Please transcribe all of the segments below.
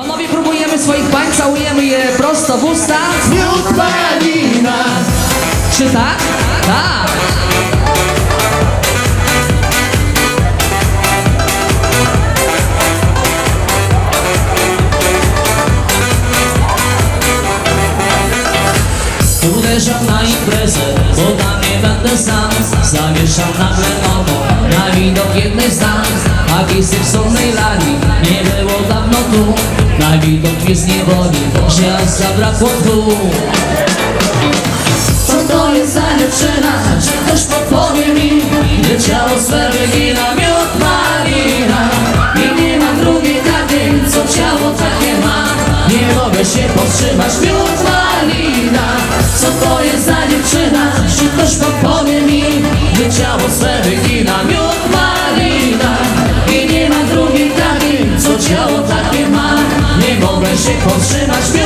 Panowie, próbujemy swoich pań, całujemy je prosto w usta. Miód malina. Czy tak? Tak. Uderzam na imprezę, bo tam nie będę sam Zamieszam nagle nowo, na widok jednej z nas Takiej sypsonej lani, nie było dawno tu Widok mnie z niewoli, Boże, aż zabrakło dwóch Co to jest za dziewczyna? Czy ktoś podpowie mi? Gdy ciało swe wygina miód malina I nie ma drugiej się powstrzymać.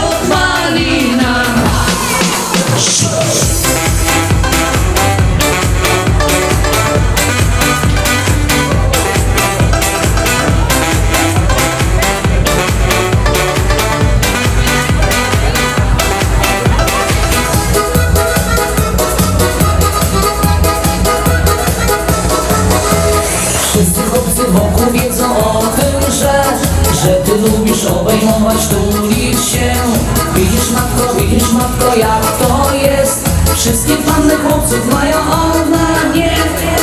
że ty lubisz obejmować, tulić się. Widzisz matko, widzisz matko, jak to jest. Wszystkie panny chłopców mają ona nie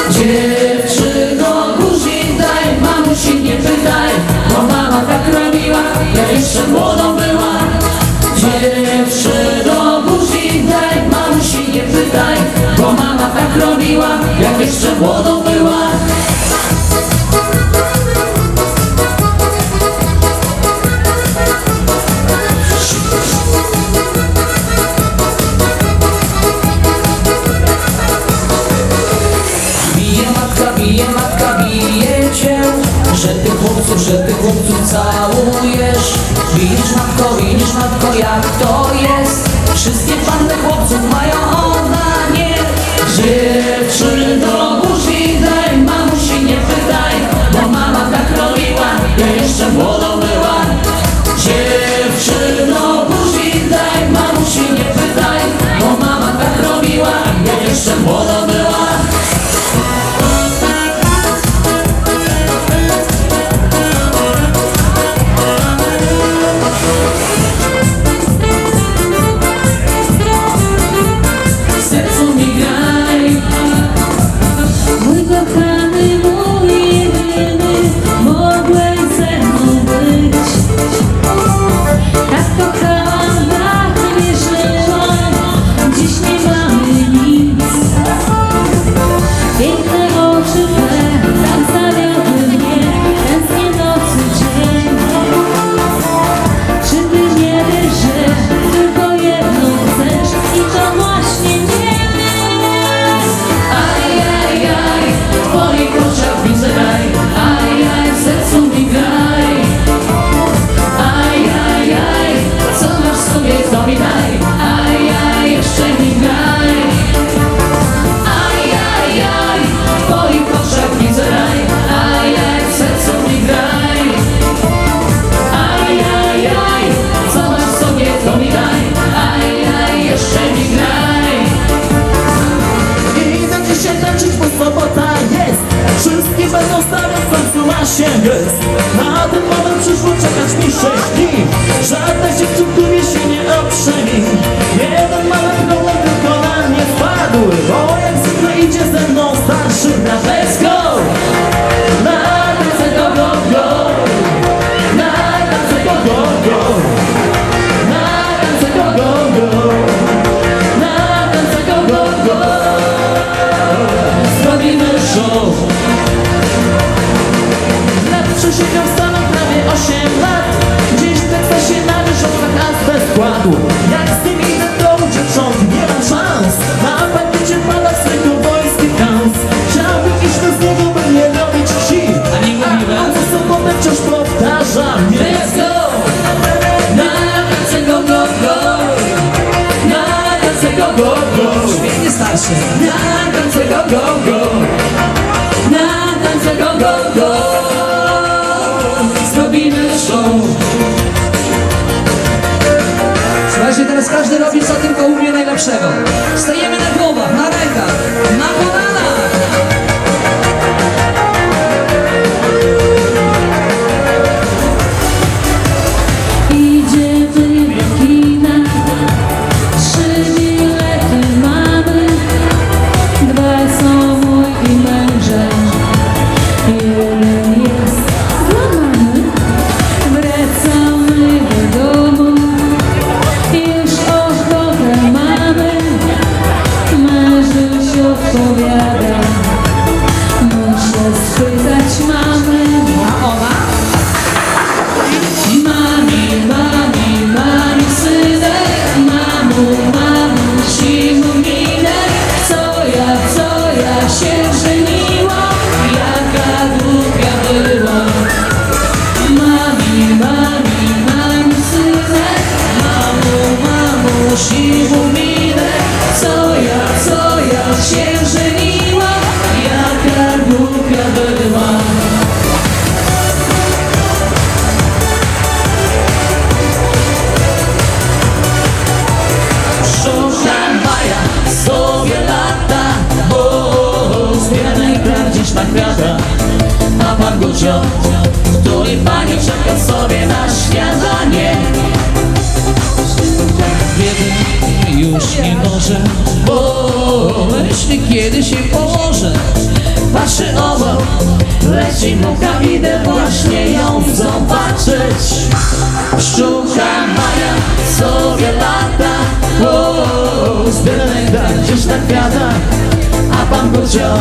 Dziewczyno, guzik daj, mamusi nie pytaj. Bo mama tak robiła, ja jeszcze młodą była. Dziewczyno, guzik daj, mamusi nie pytaj. Bo mama tak robiła, jak jeszcze młodą całujesz Widzisz matko, widzisz matko, jak to jest? Wszystkie panny chłopców mają ona nie Dziewczyny do góry się Na ten moment przyszło czekać mi sześć dni. Żadna dziewczyn, której się nie oprzemi Lepszego. Stajemy który pani czeka sobie na śniadanie Biedny już nie może, leci mucha Idę właśnie ją zobaczyć Pszczółka Maja sobie lata o, Zbieranej gdzieś na kwiatach A pan Gucio,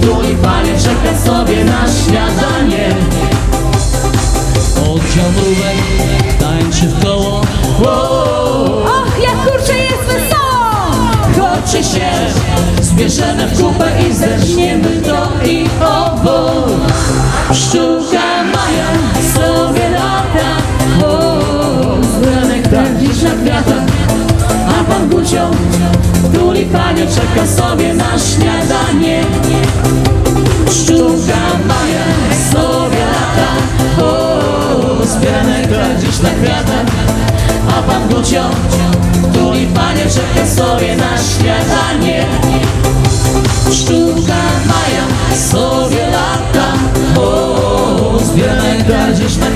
który pani czeka sobie na śniadanie Oddział mrówek tańczy w koło. Och, jak kurczę jest wesoło! Chodźcie się, zbierzemy w kupę i zerżniemy panie czeka sobie na śniadanie. Pszczółka Maja sobie lata. O, Zbieranek tak dziś na kwiatach. A pan Gucio, który panie czeka sobie na śniadanie. Sztuka Maja sobie lata. O, zbieranek gdzieś na